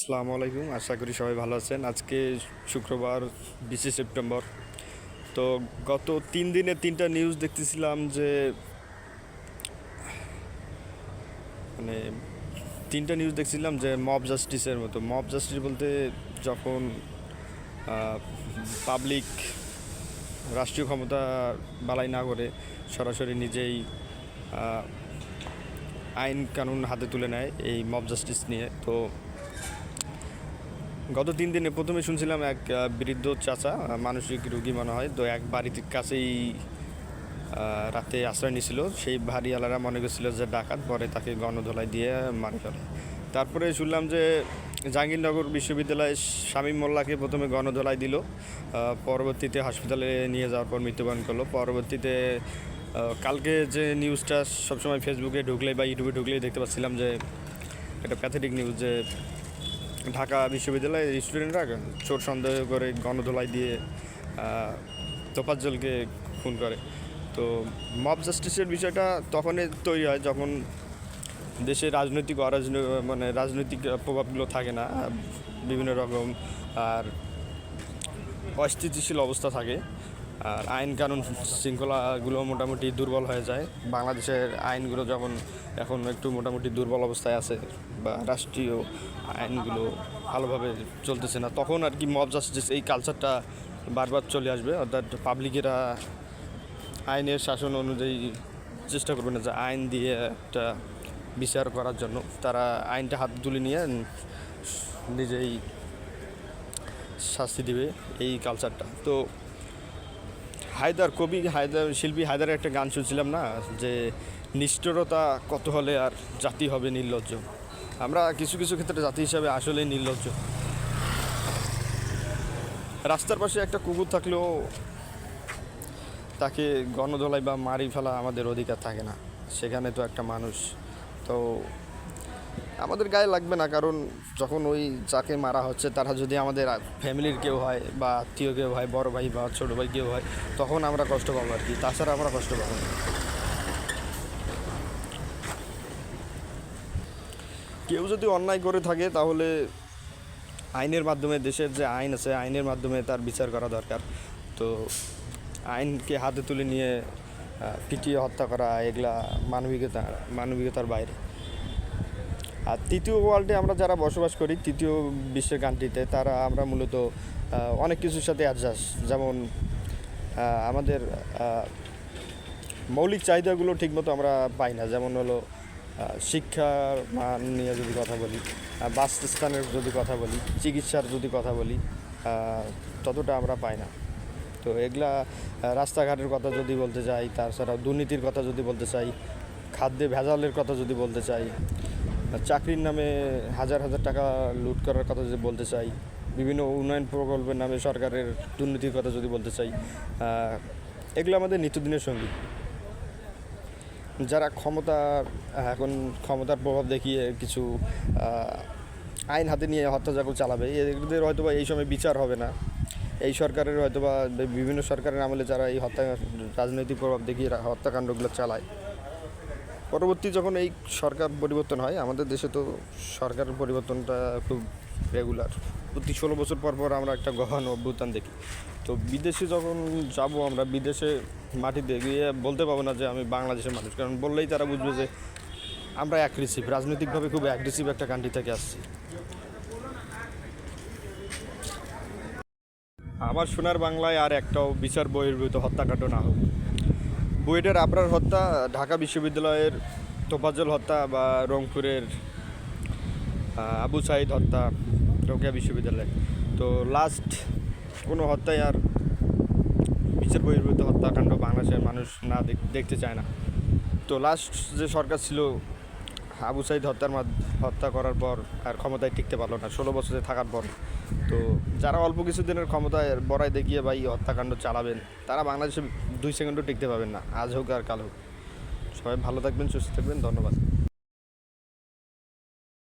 আসসালামু আলাইকুম, আশা করি সবাই ভালো আছেন। আজকে শুক্রবার, বিশে সেপ্টেম্বর। তো গত তিন দিনে তিনটা নিউজ দেখতেছিলাম যে মানে তিনটা নিউজ দেখছিলাম যে মব জাস্টিসের মতো। মব জাস্টিস বলতে যখন পাবলিক রাষ্ট্রীয় ক্ষমতা বালাই না করে, সরাসরি নিজেই আইন কানুন হাতে তুলে নেয় এই মব জাস্টিস নিয়ে। তো গত তিন দিনে প্রথমে শুনছিলাম এক বৃদ্ধ চাচা মানসিক রুগী মনে হয়, তো এক বাড়ির কাছেই রাতে আশ্রয় নিয়েছিল সেই বাড়িওয়ালারা মনে করছিল যে ডাকাত, পরে তাকে গণধোলাই দিয়ে মারি ফেলে। তারপরে শুনলাম যে জাহাঙ্গীরনগর বিশ্ববিদ্যালয়ে শামীম মোল্লাকে প্রথমে গণধোলাই দিল পরবর্তীতে হাসপাতালে নিয়ে যাওয়ার পর মৃত্যুবরণ করল। পরবর্তীতে কালকে যে নিউজটা সবসময় ফেসবুকে ঢুকলে বা ইউটিউবে ঢুকলেই দেখতে পাচ্ছিলাম যে, একটা প্যাথেটিক নিউজ যে ঢাকা বিশ্ববিদ্যালয়ের স্টুডেন্টরা চোর সন্দেহ করে গণধোলাই দিয়ে তোফাজ্জলকে খুন করে। তো মব জাস্টিসের বিষয়টা তখনই তৈরি হয় যখন দেশে রাজনৈতিক, অরাজনৈতিক মানে রাজনৈতিক প্রভাবগুলো থাকে না, বিভিন্ন রকম আর অস্থিতিশীল অবস্থা থাকে। আর আইন কানুন শৃঙ্খলাগুলো মোটামুটি দুর্বল হয়ে যায়। বাংলাদেশের আইনগুলো যখন এখন একটু মোটামুটি দুর্বল অবস্থায় আছে বা রাষ্ট্রীয় আইনগুলো ভালোভাবে চলতেছে না, তখন আর কি মব জাস্টিস এই কালচারটা বারবার চলে আসবে। অর্থাৎ পাবলিকেরা আইনের শাসন অনুযায়ী চেষ্টা করবে না যে আইন দিয়ে একটা বিচার করার জন্য। তারা আইনটা হাত তুলে নিয়ে নিজেই শাস্তি দিবে এই কালচারটা তো হায়দার, কবি হায়দার, শিল্পী হায়দারের একটা গান শুনছিলাম না, যে নিষ্ঠুরতা কত হলে আর জাতি হবে নির্লজ্জ। আমরা কিছু কিছু ক্ষেত্রে জাতি হিসাবে আসলেই নির্লজ্জ। রাস্তার পাশে একটা কুকুর থাকলেও তাকে গণধোলাই বা মারি ফেলা আমাদের অধিকার থাকে না। সেখানে তো একটা মানুষ। তো আমাদের গায়ে লাগবে না, কারণ যখন ওই যাকে মারা হচ্ছে, তারা যদি আমাদের ফ্যামিলির কেউ হয় বা আত্মীয় কেউ হয়, বড় ভাই বা ছোটো ভাই কেউ হয়, তখন আমরা কষ্ট পাবো আর কি। তাছাড়া আমরা কষ্ট পাবো না। কেউ যদি অন্যায় করে থাকে, তাহলে আইনের মাধ্যমে, দেশের যে আইন আছে, আইনের মাধ্যমে তার বিচার করা দরকার। তো আইনকে হাতে তুলে নিয়ে পিটিয়ে হত্যা করা, এগুলা মানবিকতা, মানবিকতার বাইরে। আর তৃতীয় ওয়ার্ল্ডে আমরা যারা বসবাস করি, তৃতীয় বিশ্বের কান্ট্রিতে তারা আমরা মূলত অনেক কিছুর সাথে অ্যাডজাস্ট যেমন আমাদের মৌলিক চাহিদাগুলো ঠিকমতো আমরা পাই না। যেমন হলো শিক্ষার মান নিয়ে যদি কথা বলি বাসস্থানের যদি কথা বলি, চিকিৎসার যদি কথা বলি ততটা আমরা পাই না। তো এগুলা রাস্তাঘাটের কথা যদি বলতে চাই, তাছাড়া দুর্নীতির কথা যদি বলতে চাই, খাদ্যে ভেজালের কথা যদি বলতে চাই চাকরির নামে হাজার হাজার টাকা লুট করার কথা যদি বলতে চাই, বিভিন্ন উন্নয়ন প্রকল্পের নামে সরকারের দুর্নীতির কথা যদি বলতে চাই এগুলো আমাদের নিত্যদিনের সঙ্গী। যারা ক্ষমতা এখন ক্ষমতার প্রভাব দেখিয়ে কিছু আইন হাতে নিয়ে হত্যাযজ্ঞ চালাবে, এদের হয়তো বা এই সময় বিচার হবে না। এই সরকারের হয়তো বা বিভিন্ন সরকারের আমলে যারা এই হত্যা, রাজনৈতিক প্রভাব দেখিয়ে হত্যাকাণ্ডগুলো চালায়। পরবর্তী যখন এই সরকার পরিবর্তন হয়, আমাদের দেশে তো সরকারের পরিবর্তনটা খুব রেগুলার প্রতি ষোলো বছর পর পর আমরা একটা গহন অভ্যুত্থান দেখি। তো বিদেশে যখন যাব আমরা, বিদেশে মাটিতে গিয়ে বলতে পারব না যে আমি বাংলাদেশের মানুষ, কারণ বললেই তারা বুঝবে যে আমরা অ্যাগ্রেসিভ রাজনৈতিকভাবে খুব অ্যাগ্রেসিভ একটা কান্ট্রি থেকে আসছি। আমার সোনার বাংলায় আর একটাও বিচার বহির্ভূত হত্যাকাণ্ড না হোক। বুয়েটের আবরার হত্যা, ঢাকা বিশ্ববিদ্যালয়ের তোফাজ্জল হত্যা বা রংপুরের আবু সাইদ হত্যা, রোকেয়া বিশ্ববিদ্যালয়। তো লাস্ট কোনো হত্যায় আর বিচার বহির্ভূত হত্যাকাণ্ড বাংলাদেশের মানুষ না দেখ- দেখতে চায় না। তো লাস্ট যে সরকার ছিল, আবু সাইদ হত্যার হত্যা করার পর আর ক্ষমতায় টিকতে পারল না। ষোলো বছরে থাকার পর তো যারা অল্প কিছুদিনের ক্ষমতায় বড়াই দেখিয়ে বা এই হত্যাকাণ্ড চালাবেন, তারা বাংলাদেশে দুই সেকেন্ডও টিকতে পাবেন না। আজ হোক আর কাল হোক। সবাই ভালো থাকবেন, সুস্থ থাকবেন। ধন্যবাদ।